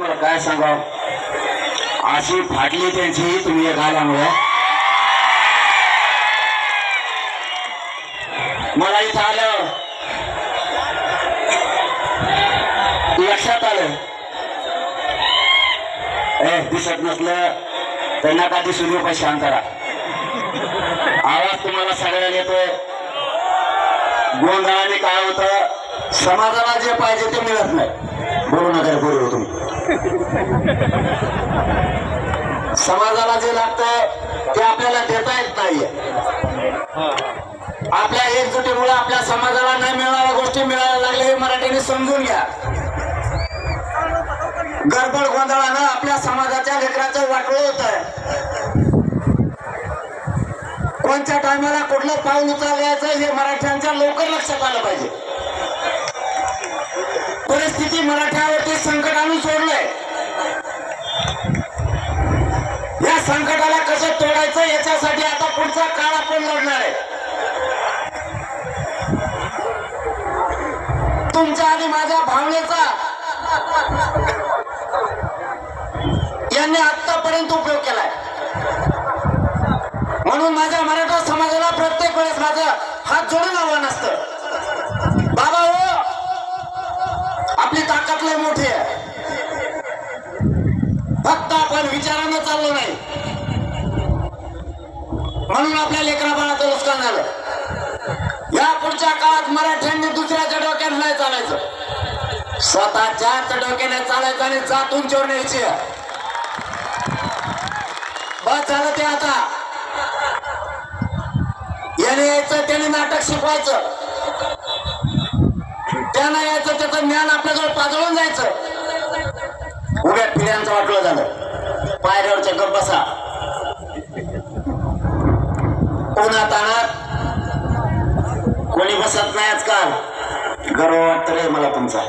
तुम्हाला काय सांगाव? अशी फाटली त्यांची तुम्ही एक आल्यामुळे मला इथं आलं. लक्षात आलं. ए दिसत नसलं तर नका दिसू देऊ शांत अंतरा आवाज तुम्हाला सगळ्याला येतोय. गोंधळाने काय होतं? समाजाला जे पाहिजे ते मिळत नाही. बोलू नका बोलू तुम्ही. समाजाला जे लागतं ते आपल्याला देता येत नाहीये. आपल्या एकजुटीमुळे आपल्या समाजाला नाही मिळणाऱ्या गोष्टी मिळायला लागल्या हे मराठीने समजून घ्या. गडबड गोंधळानं आपल्या समाजाच्या लेकराचं वाटोळ होत आहे कोणत्या टायमाला कुठलं पाऊल उचलायचं हे मराठ्यांच्या लवकर लक्षात आलं पाहिजे. परिस्थिती मराठ्यावरती संकट आणून सोडलंय. या संकटाला कसं तोडायचं याच्यासाठी आता पुढचा काळ आपण लढणार आहे. तुमच्या आणि माझ्या भावनेचा यांनी आतापर्यंत उपयोग केलाय. म्हणून माझ्या मराठा समाजाला प्रत्येक वेळेस माझं हात जोडून आव्हान असतं बाबा हो आपली ताकद लय मोठी आहे. फक्त आपण विचारानं चाललो नाही. म्हणून आपल्या लेकरा बाळाचं नुकसान झालं. या पुढच्या काळात मराठ्यांनी दुसऱ्याच्या डोक्यात नाही चालायचं. स्वतःच्याच डोक्याने चालायचं आणि जात उंचीवर न्यायची बस झालं ते आता. याने यायचं त्याने नाटक शिकवायचं. त्यानं यायचं त्याचं ज्ञान आपल्याकडे पाजळून जायचं. उभ्या पिढ्यांचं वाटलं झालं. पायऱ्यावरच्या गप बसा. उन्हात आणत कोणी बसत नाही आजकाल. गर्व वाटत रे मला तुमचा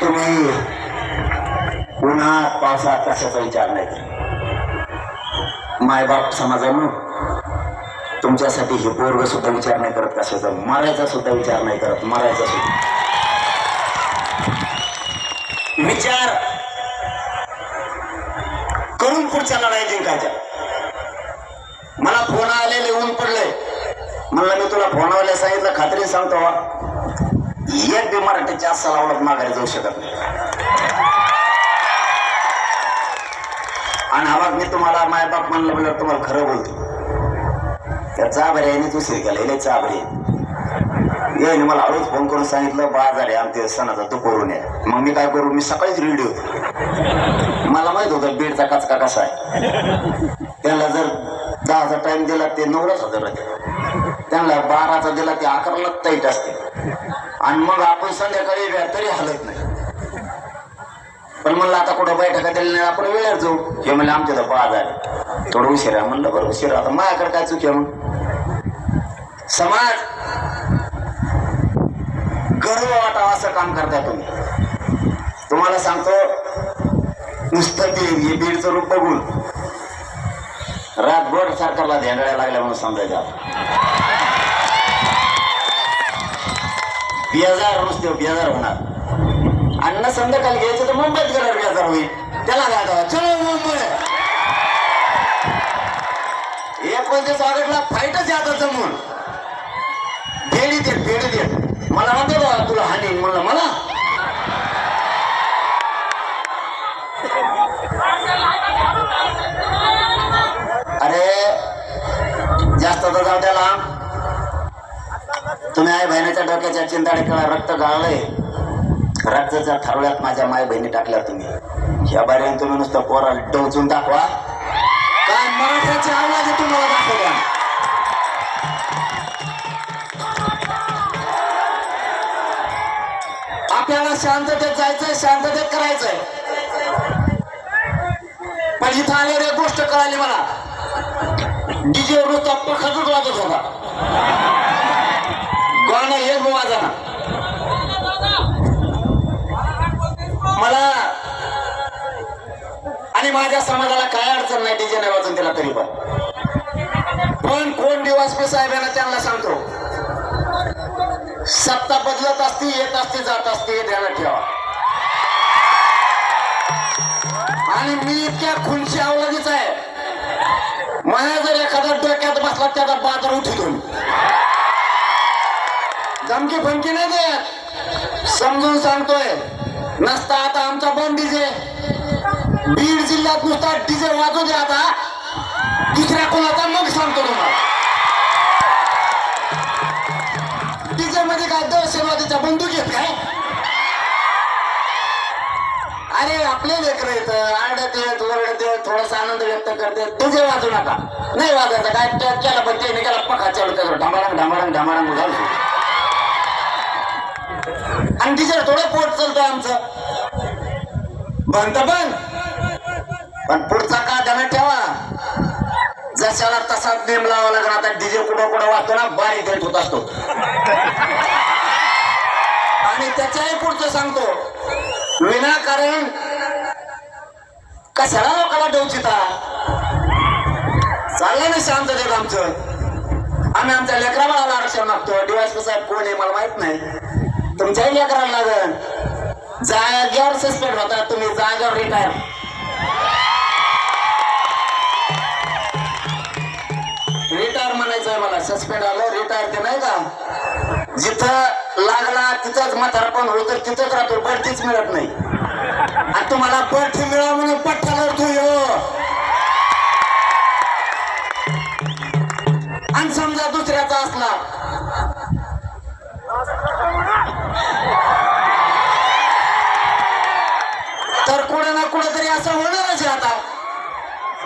तुम्ही उन्हात पावसात कशाचा विचार नाही करत? मायबाप समाजानं तुमच्यासाठी हे पोरग सुद्धा विचार नाही करत कशाचा? मारायचा सुद्धा विचार नाही करत मारायचा सुद्धा. विचार करून पुढच्या लढाई जिंकायच्या. मला फोन आलेले ऊन पडले. म्हणलं मी तुला फोनवाल्या सांगितलं खात्री सांगतो एक बी मराठीच्या असा लावलं माघारी जाऊ शकत नाही. आणि आवाज मी तुम्हाला मायबाप म्हणलं म्हणलं तुम्हाला खरं बोलतो. त्या चाबरे यानेच उशीर केला इले चाबरे याने मला हळूच फोन करून सांगितलं बाजार आहे आमच्या सणाचा तो करून ये. मग मी काय करू? मी सकाळीच रेडी होतो. मला माहीत होतं बीडचा कचका कसा आहे. त्याला जर दहाचा टाइम दिला ते नऊलाच हजार त्यांना बाराचा दिला ते अकराला टाईट असते. आणि मग आपण संध्याकाळी वेळ तरी हलत नाही. पण म्हणलं आता कुठं बैठका दिली नाही आपण वेळेवर जाऊ. हे म्हणलं आमच्या तर बाजार आहे. थोडं उशीर आहे. म्हणलं बरं उशीर आता माझ्याकडे काय चुकी आहे मग समाज गर्व वाटावा असं काम करताय तुम्ही. तुम्हाला सांगतो नुसतं ते हे बीडचं रूप बघून रातभर सरकारला धेंडाळ्या लागल्या म्हणून समजायचं बेजार नुसते बेजार होणार. अण्णा संध्याकाळी घ्यायचं तर मुंबईत गेल्यावर बेजार होईल. त्याला काय चलो मुंबई. एकोणतीस ऑगस्टला फाईटच आहे आता जमून. भेडी दे भेडी दे. मला म्हणतो बा तुला हानी म्हणलं मला. अरे जास्त तर जाऊ त्याला तुम्ही आई बहिणीच्या डोक्याच्या चिंताडे कळा रक्त गाळलंय. रक्ताच्या थारोळ्यात माझ्या माय बहिणी टाकल्या तुम्ही ह्या बारीने तुम्ही नुसतं पोराला डोचून दाखवा. काय मराठ्याची आवाज तुम्हाला दाखवता आपल्याला शांततेत जायचंय शांततेत करायचंय. पण इथं आल्यावर एक गोष्ट कळाली मला. डीजे नुसता पखतच वाजत होता. गाणं एक वाजना. मला आणि माझ्या समाजाला काय अडचण नाही डीजे नाही वाजून दिला तरी पण. डीवायसपी साहेबांना त्यांना सांगतो सत्ता बदलत असती येत असती जात असती हे ध्यानात ठेवा. आणि मी इतक्या खुनशी अवलगीच आहे. मला जर एखादा डोक्यात बसला त्याचा बाजार उठतो धमकी फमकी नाही देत. समजून सांगतोय. नसता आता आमचा बंद डीजे बीड जिल्ह्यात नुसता डीजे वाजू दे आता. दुसऱ्या कोणाचा मग सांगतो तुम्हाला डीजे मध्ये काय दहशतवादीच्या बंदूक येत काय? अरे आपले लेकर येत आरडत येत ओरडत येत थोडासा आनंद व्यक्त करते डीजे वाजू नका. नाही वाजायचं. काय त्या- केला पण ते नाही केला पखा चालू त्याचं ढामाळांग ढामाळांग ढामाळांग घालतो आणि तिचं थोडं पोट चालतंय आमचं. बंद पण बंद पण पुढचा का त्यांना ठेवा. जशाला तसा नेम लावा लागला आता डीजे कुठं कुठं वाजतो ना बारीक देत होत असतो. आणि त्याच्याही पुढचं सांगतो. विनाकारण कशाला लोकांना डोचिता चाललंय ना शांत देत आमचं. आम्ही आमच्या लेकराबाळाला आरक्षण मागतो. डीवायस साहेब कोण आहे मला माहीत नाही. तुमच्याही करायला लागल. जाग्यावर सस्पेंड होता तुम्ही जाग्यावर रिटायर रिटायर म्हणायचं आहे मला सस्पेंड आलं रिटायर ते नाही का? जिथं लागला तिथंच म्हातारपण होतं तिथंच राहतो बढतीच मिळत नाही.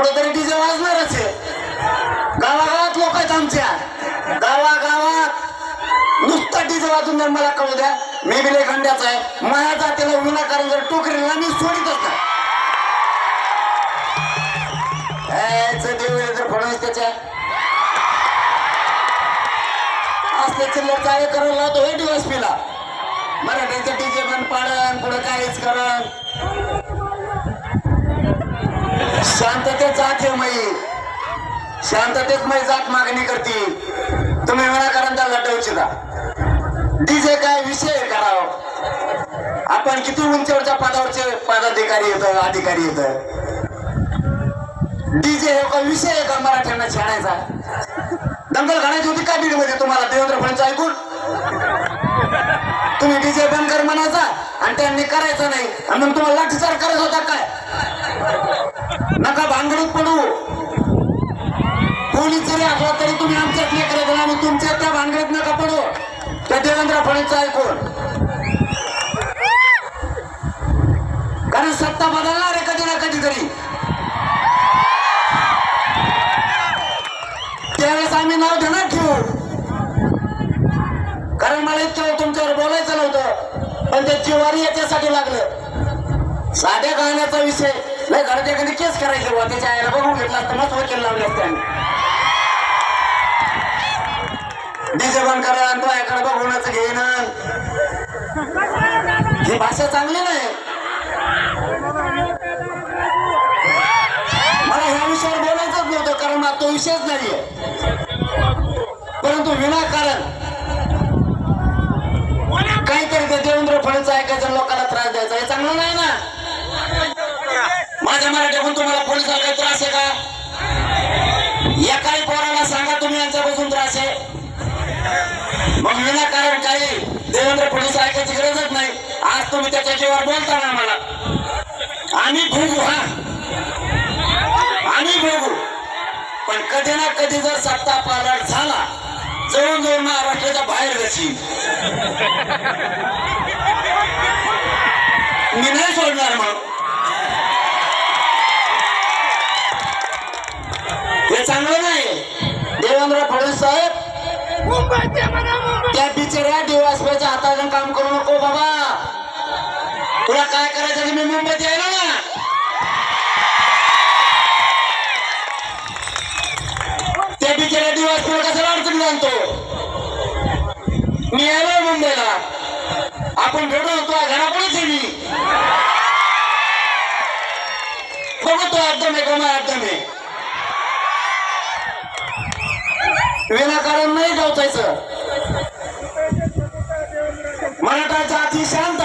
कुठेतरी डीजे वाजणारच आहे. गावागावात लोक आहेत आमच्या. गावागावात नुसता डीजे वाजून जर मला कळू द्या. मी बिले खंड्याचा आहे. माझ्या जातीला विनाकारण जर टोकरीला मी सोडितच नाही याचं देवेंद्र फडणवीस त्याच्या. असले चिल्लर चाळे करायला लावतो हे दिवस पिला मराठीचं डीजे पण पाडन पुढे काहीच करण. शांततेत जात आहे मई. शांततेत जात मागणी करते. तुम्ही विनाकारण त्याला लटवचिता डीजे काय विषय करावं आपण किती उंचीवरच्या पदावरचे पदाधिकारी येत अधिकारी येत डीजे हे का विषय आहे का मराठ्यांना छाणायचा दंगल घालायची होती का बीडमध्ये तुम्हाला देवेंद्र फडणवीस ऐकून? तुम्ही डीजे बंद कर म्हणायचा आणि त्यांनी करायचं नाही. आणि मग तुम्हाला देवेंद्र ऐकून कारण सत्ता बदलणार आहे कधी ना कधीतरी. त्यावेळेस आम्ही नाव देणार ठेवू. कारण मला इतकं तुमच्यावर बोलायचं नव्हतं पण ते जिवारी याच्यासाठी लागलं. साध्या गाण्याचा विषय. नाही घरात एखादी केस करायची. बुवा त्याच्या आईला बघून घेतला असतं मस्त वकील लावले असते आम्ही. डीजे बंद करा आणि तो याकडे बघूनच घेईन ही भाषा चांगली नाही. मला ह्या विषयावर बोलायचंच नव्हतं कारण मला तो विषयच नाहीये. परंतु विनाकारण काहीतरी ते देवेंद्र फडणवीस ऐकायचं लोकांना त्रास द्यायचा. हे चांगलं नाही ना? माझ्या मराठीतून तुम्हाला पोलिसाला काही त्रास आहे का? एकाही पोराला सांगा तुम्ही यांच्यापासून त्रास आहे मग विनाकारण काही देवेंद्र फडणवीस ऐकायची गरजच नाही. आज तुम्ही त्याच्या जीवावर बोलता ना आम्हाला. आम्ही भोगू हा. आम्ही भोगू. पण कधी ना कधी जर सत्ता पालट झाला जवळ जवळ महाराष्ट्राच्या बाहेर घशी. मी नाही सोडणार मग. हे चांगलं नाही. देवेंद्र फडणवीस साहेब त्या बिचऱ्या डिवासपेच्या हाताने काम करू नको बाबा. तुला काय करायचं मी मुंबईत यायला ना. त्या बिचऱ्या दिवस तुला कशाला अडचण आणतो? मी आलो मुंबईला. आपण भेटू तो घरापुढेच आहे मी. बघू तो एकदम आहे कोणा एकदम आहे? विनाकारण नाही गवतायचं. मराठा जाती शांत